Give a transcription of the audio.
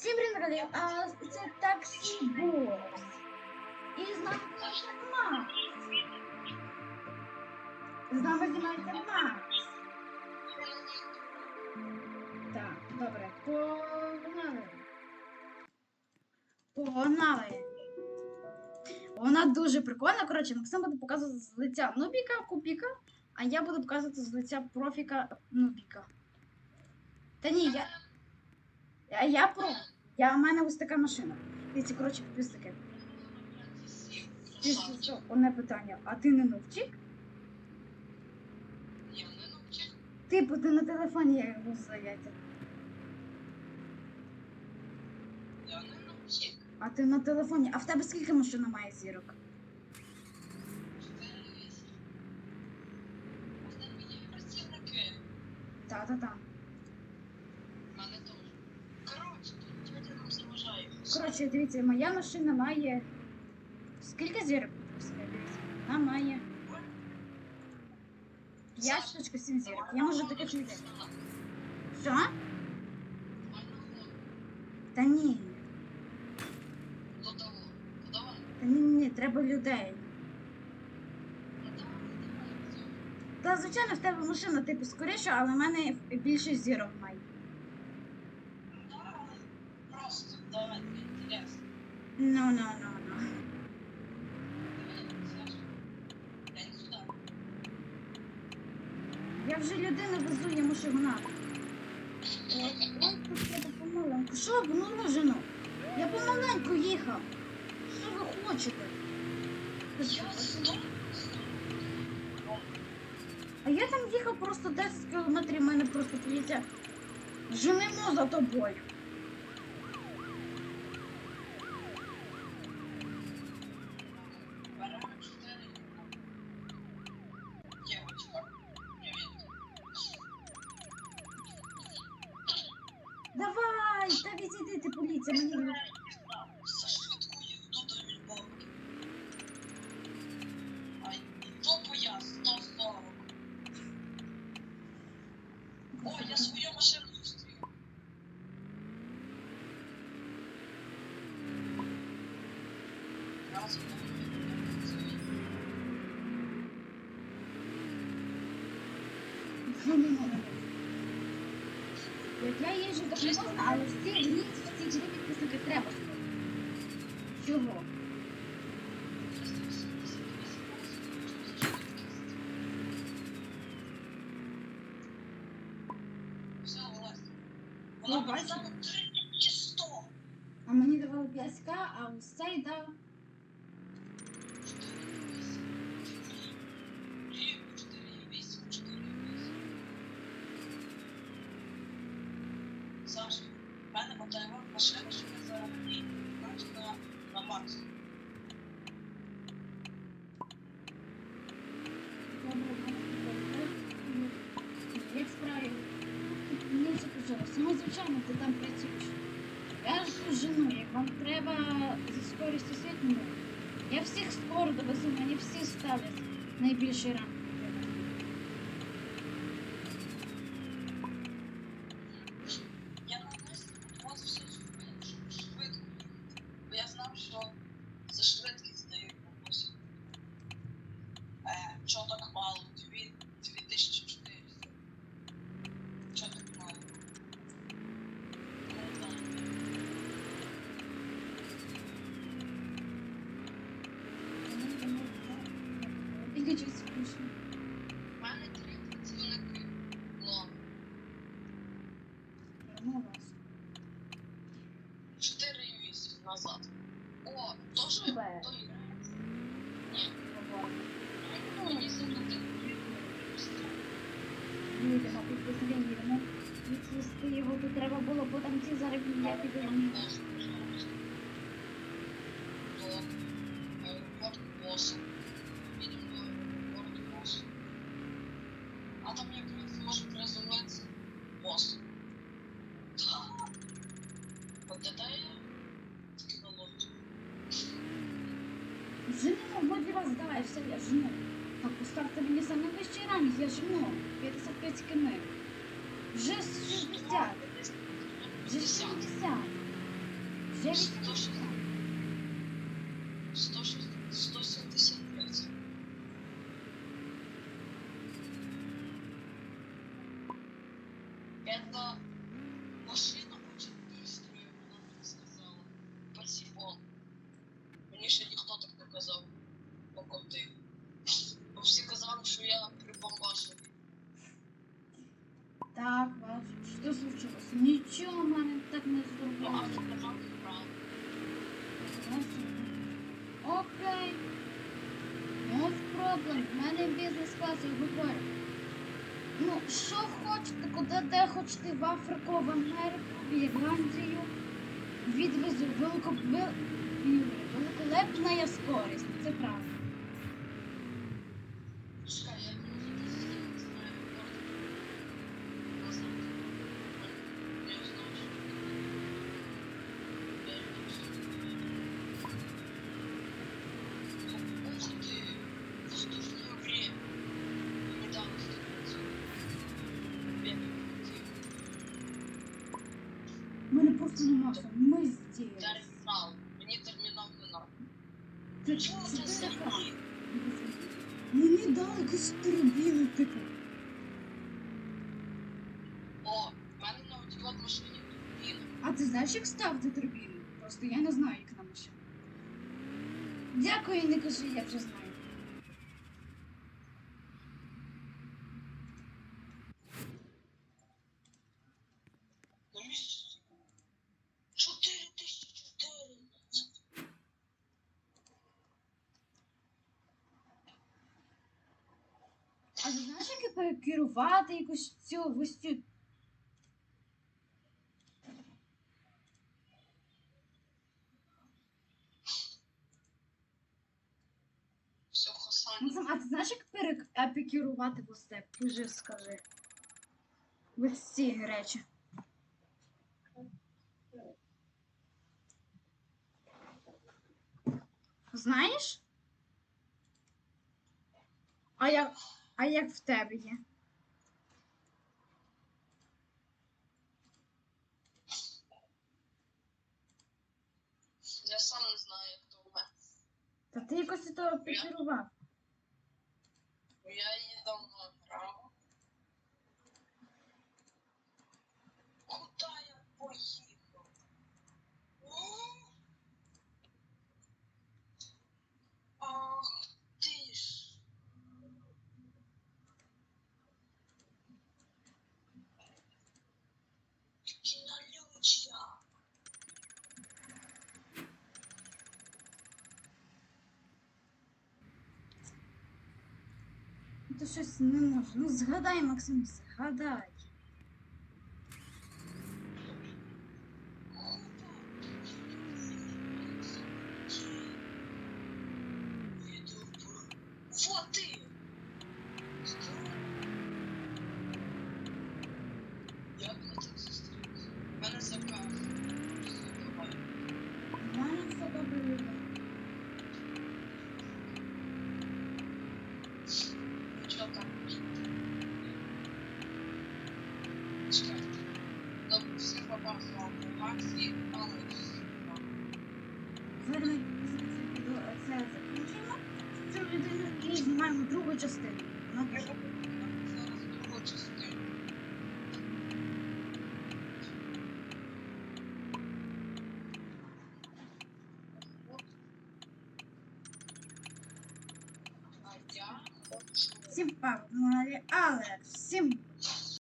Всім привіт, а це таксі бос. І з нами Макс. З нами знімається Макс. Так, добре, погнали. Погнали. Вона дуже прикольна. Коротше, Максим буде показувати з лиця Нубіка, Купіка, а я буду показувати з лиця профіка Нубіка. Та ні, я. А я про. Я, у мене ось така машина. Дивіться, коротше. Ти що, одне питання. А ти не новчик? Я не навчив. Типу, ти на телефоні я його здається. Я не навчив. А ти на телефоні. А в тебе скільки машина має зірок? Та-та-та. В мене теж. Коротше, тут дядя нам заважає. Коротше, дивіться, моя машина має. Скільки зірок? Вона має 5.7 зірок. Я можу таке чути. Що? Та ні. Та ні, ні, треба людей. Та звичайно, в тебе машина типу скоріша, але в мене більше зірок має. Просто давай. Ну, ну, ну, ну. Я. Я вже людину везу, йому ще гнати. Я помаленьку. Що, ну жену? Я помаленьку їхав. Що ви хочете? А я там їхав просто 10 кілометрів, в мене просто поліція. Женимо за тобою. Беремо чотири. Дівчинка. Привіт. Та ти поліція, мені. Топу я 140. О, я свою машину зустрів. Разом Як я так не можна, але в цій грі, в цій грі підписники треба. Чого? Ну, показала 3100. А мені давали 5к, а ось цей дав. Що я зараз їй на, Макс. Як справи? Мені все почалося. Ну, звичайно, ти там працюєш. Я ж жену, як вам треба зі скорістю світло, я всіх скоро довезу, мені всі ставлять найбільший ранг. Я навмисно от все зробив, щоб швидко їхати. Бо я знав, що за швидкість дають бонус. Е, чого так мало? Дві, 2400. Чого так мало? Не знаю. Щось скучно. У мене три працівники. Лом. Ну, вас. 4 місяці назад. О, теж Супер. той грається? Ні. Заплатили. Їдемо, підписники, їдемо. Відвести його тут треба було, бо там ці зараз я Годі вас давай, все, я жену. Так, поставте мені саме вищий ранг, я жену. 55 км. Вже 60. Вже 60. Дев'ять? 160. 160. 175. Это машина очень быстрая, вона мені сказала. Спасибо. Мені ще ніхто так не казав. Оком ти. Бо всі казали, що я прибамбашений. Так, Що случилось? Нічого в мене так не Ну, зробило. Окей. No problem. В мене бізнес-клас, я говорю. Ну, що хочете, куди де хочете, в Африку, в Америку, в Ірландію. Відвезу велико... великолепна я скорість. Це правда. Чекай, я не знаю, як назад. Я знаю, що я Ух ты, воздушное время. Недавно становится. У мене просто нема все. Ми здесь. Термінал. Мені термінал не надо. Чого це це Мені дали якусь турбіну, типу. О, в мене на оцій от машині турбіна. А ти знаєш, як ставити турбіну? Просто я не знаю, як на машину. Дякую, не кажи, я вже знаю. На місяць. Чотири тисячі чотирнадцять. А ти знаєш, як перекерувати якусь цю цю. Все, Хасан. Максим, а ти знаєш, як перекерувати ось це? Вже скажи. Ось ці речі. Знаєш? А як, а як в тебе є? Я сам не знаю, як то в мене. Та ти якось і того. Бо Я її давно грав. Куда я поїхав? М? Ах ти ж. Кінолючя. Ти щось не можу. Ну згадай, Максим, згадай. Вот ты! Як ми так зустрілися? У мене заказ. Все, давай. У мене все добре буде. Нічого там. Чекай. Добре, всім папа з вами. Макс і Алекс. Зараз ми відео це закінчимо. Цю людину і знімаємо другу частину. Вона Я дуже зараз другу частину. А я хочу Всім папа, але всім